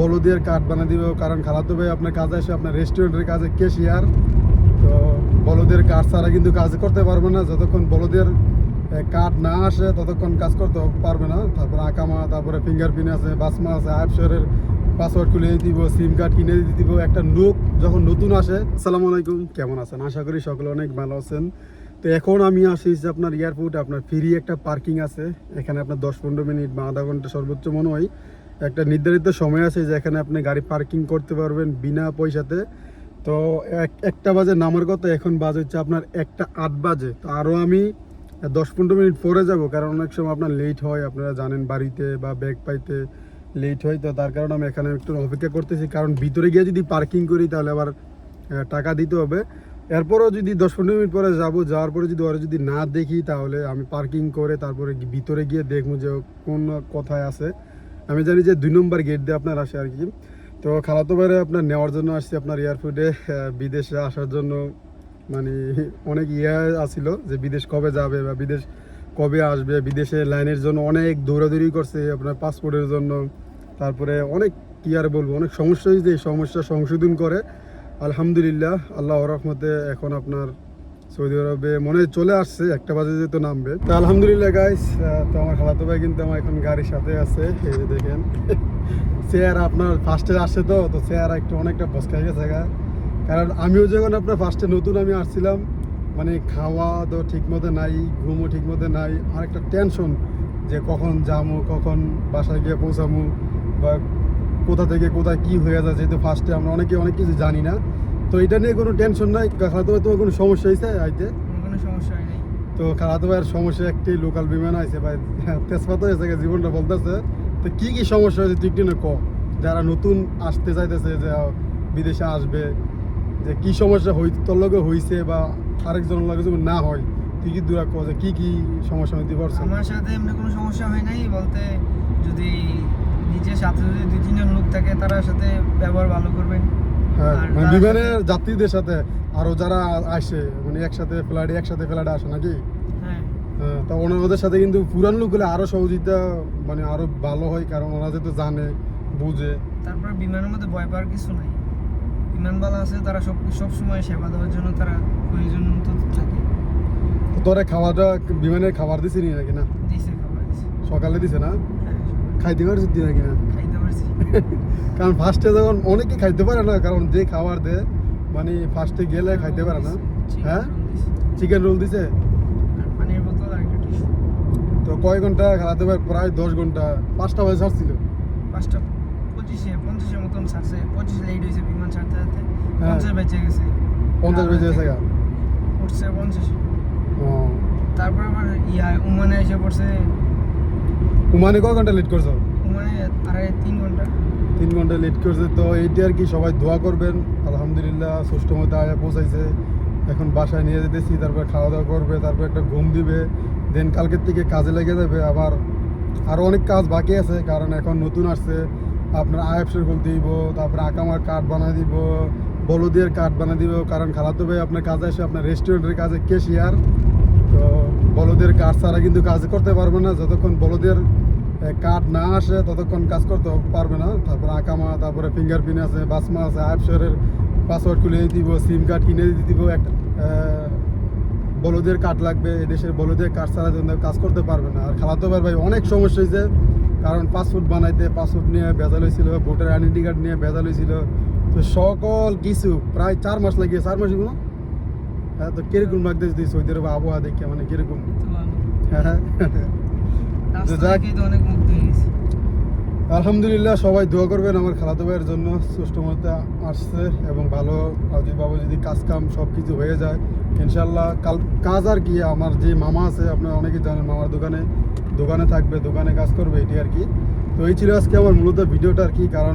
বলদের কার্ড বানিয়ে দিব, কারণ খালাতো ভাই আপনার কাজে আসে, আপনার রেস্টুরেন্টের কাজে কেশিয়ার তো বলদের কাঠ ছাড়া কিন্তু কাজ করতে পারবে না, যতক্ষণ বলদের কাঠ না আসে, ততক্ষণ কাজ করতে পারবে না। তারপরে আকামা, তারপরে ফিঙ্গারপ্রিন্ট আছে, বাসমা আছে আইপশোরের পাসওয়ার্ড খুলে দিব সিম কার্ড কিনে দিব, একটা লোক যখন নতুন আসে। আসসালামু আলাইকুম, কেমন আছেন? আশা করি সকলে অনেক ভালো আছেন। তো এখন আমি আসি যে আপনার এয়ারপোর্ট আপনার ফ্রি একটা পার্কিং আছে। এখানে আপনার দশ পনেরো মিনিট বা আধা ঘণ্টা সর্বোচ্চ মনে হয়। একটা নির্ধারিত সময় আছে যেখানে আপনি গাড়ি পার্কিং করতে পারবেন বিনা পয়সাতে। তো এক- একটা বাজে নামার কথা, এখন বাজে হচ্ছে আপনার একটা আট বাজে। তো আরও আমি দশ পনেরো মিনিট পরে যাব, কারণ অনেক সময় আপনার লেট হয়, আপনারা জানেন বাড়িতে বা ব্যাগ পাইতে লেট হয়, তো তার কারণে আমি এখানে একটু অপেক্ষা করতেছি। কারণ ভিতরে গিয়ে যদি পার্কিং করি, তাহলে আবার টাকা দিতে হবে। এরপরও যদি দশ পনেরো মিনিট পরে যাব, যাওয়ার পরে যদি ওরা যদি না দেখি, তাহলে আমি পার্কিং করে তারপরে ভিতরে গিয়ে দেখব যে কোন কথায় আছে। আমি জানি যে দুই নম্বর গেট দিয়ে আপনার আসে আর কি। তো খালাতো বাইরে আপনার নেওয়ার জন্য আসছি, আপনার এয়ারপোর্টে বিদেশে আসার জন্য। মানে অনেক ইয়ে আসছিল যে বিদেশ কবে যাবে বা বিদেশ কবে আসবে, বিদেশে লাইনের জন্য অনেক দৌড়াদৌড়ি করছে, আপনার পাসপোর্টের জন্য। তারপরে অনেক কি আর বলব, অনেক সমস্যা হয়েছে, এই সমস্যা সংশোধন করে। আলহামদুলিল্লাহ আল্লাহ রহমতে এখন আপনার সৌদি আরবে মনে চলে আসছে, একটা বাজে যেহেতু নামবে। তো আলহামদুলিল্লাহ গাইস তো আমার খালাতো ভাই কিন্তু আমার এখন গাড়ির সাথে আছে, এই যে দেখেন। চেয়ার আপনার ফার্স্টে আসছে তো তো চেয়ার একটু অনেকটা ফসকা গেছে কারণ আমিও যখন আপনার ফার্স্টে নতুন আমি আসছিলাম মানে খাওয়া তো ঠিক মতো নাই, ঘুমও ঠিক মতো নাই, আর একটা টেনশন যে কখন যামু, কখন বাসায় গিয়ে পৌঁছামু, বা কোথা থেকে কোথায় কি হয়ে যায় যেহেতু ফার্স্টে আমরা অনেকে অনেক কিছু জানি না। তো এটা নিয়ে কোনো টেনশন নাই। খালাতো ভাই তোমার কোনো সমস্যা হয়েছে আইতে? কোনো সমস্যা হয় নাই। তো খালাতো ভাইয়ের সমস্যা একটি লোকাল বিমান আছে ভাই তেজপাত হয়েছে জীবনটা বলতেছে। তো কি কি সমস্যা হয়েছে তুই একটু ক? যারা নতুন আসতে চাইতেছে যে বিদেশে আসবে যে কি সমস্যা হই তোর লগে হইছে বা আরেকজনের লগে যদি না হয় তুই কি দূরা ক যে কি কি সমস্যা হইতে পারছে আমার সাথে এমনি কোনো সমস্যা হয় নাই বলতে যদি নিজের সাথে যদি দুই তিনজন লোক থাকে তার সাথে ব্যবহার ভালো করবেন। বিমানের যাত্রীদের সাথে আরও যারা আসে মানে একসাথে ফ্লাইটে একসাথে ফ্লাইটে আসে নাকি? হ্যাঁ। হ্যাঁ, তা ওনার ওদের সাথে কিন্তু পুরান লোক হলে আরও সহযোগিতা মানে আরও ভালো হয় কারণ ওরা যেহেতু জানে বুঝে। তারপর বিমানের মধ্যে ভয় পাওয়ার কিছু নাই। বিমানবালা আছে তারা সব সব সময় সেবা দেওয়ার জন্য তারা প্রয়োজন মতো থাকে। তো তোরে খাওয়াটা বিমানের খাবার দিছি নি নাকি না? দিছে খাবার দিছে। সকালে দিছে না? হ্যাঁ খাইতে পারছি তুই নাকি না? পারছি কারণ ফার্স্টে যখন অনেকে খাইতে পারে না কারণ যে খাবার দেয় মানে ফার্স্টে গেলে খাইতে পারে না। হ্যাঁ? চিকেন রোল দিছে? তো কয় ঘণ্টা খেলাতে পারে? প্রায় দশ ঘণ্টা। পাঁচটা বাজে ছাড়ছিল। পাঁচটা পঁচিশে পঞ্চাশের মতন ছাড়ছে। পঁচিশ লেট হয়েছে বিমান ছাড়তে ছাড়তে। হ্যাঁ। পঞ্চাশ বেঁচে গেছে। পঞ্চাশ বেজে গেছে উঠছে পঞ্চাশ। তারপর আবার ইয়া উমানে এসে পড়ছে। উমানে কয় ঘণ্টা লেট করছ? উমানে আড়াই তিন তিন ঘণ্টা লেট করছে। তো এইটি আর কি সবাই দোয়া করবেন। আলহামদুলিল্লাহ সুষ্ঠ মতো আয়া পৌঁছাইছে। এখন বাসায় নিয়ে যেতেছি, তারপর খাওয়া দাওয়া করবে, তারপর একটা ঘুম দিবে। দেন কালকের থেকে কাজে লেগে যাবে। আবার আরও অনেক কাজ বাকি আছে, কারণ এখন নতুন আসছে। আপনার আইএফসের খুলতে দিব, তারপরে আকামার কার্ড বানিয়ে দিব, বলদের কার্ড বানিয়ে দিব। কারণ খালাতো ভাই আপনার কাজে আসে, আপনার রেস্টুরেন্টের কাজে কেশিয়ার তো বলদের কার্ড ছাড়া কিন্তু কাজ করতে পারবে না। যতক্ষণ বলদের কার্ড না আসে ততক্ষণ কাজ করতে পারবে না। তারপরে আকামা তারপরে ফিঙ্গারপ্রিন্ট আছে বাসমা আছে আইপশোরের পাসওয়ার্ড খুলে দিব সিম কার্ড কিনে দিয়ে দিব একটা বলদের কার্ড লাগবে এদেশের বলদের কার্ড ছাড়া জন্য কাজ করতে পারবে না। আর খালাতো ভাই ভাই অনেক সমস্যা হয়েছে কারণ পাসপোর্ট বানাইতে পাসপোর্ট নিয়ে ভেজাল হয়েছিল ভোটার আইডেন্টি কার্ড নিয়ে ভেজাল হয়েছিল। তো সকল কিছু প্রায় চার মাস লাগিয়ে চার মাস এগুলো হ্যাঁ তো কীরকম লাগতেছে সৌদি আরবে আবহাওয়া দেখে মানে কীরকম? ভালো। হ্যাঁ। অনেক আলহামদুলিল্লাহ সবাই দোয়া করবেন আমার খালাতো ভাইয়ের জন্য। সুষ্ঠু মতে আসছে এবং ভালো বাবু যদি কাজ কাম সব কিছু হয়ে যায় ইনশাল্লাহ কাল কাজ আর কি আমার যে মামা আছে আপনারা অনেকেই জানেন মামার দোকানে দোকানে থাকবে দোকানে কাজ করবে এটি আর কি। তো এই ছিল আজকে আমার মূলত ভিডিওটা আর কি কারণ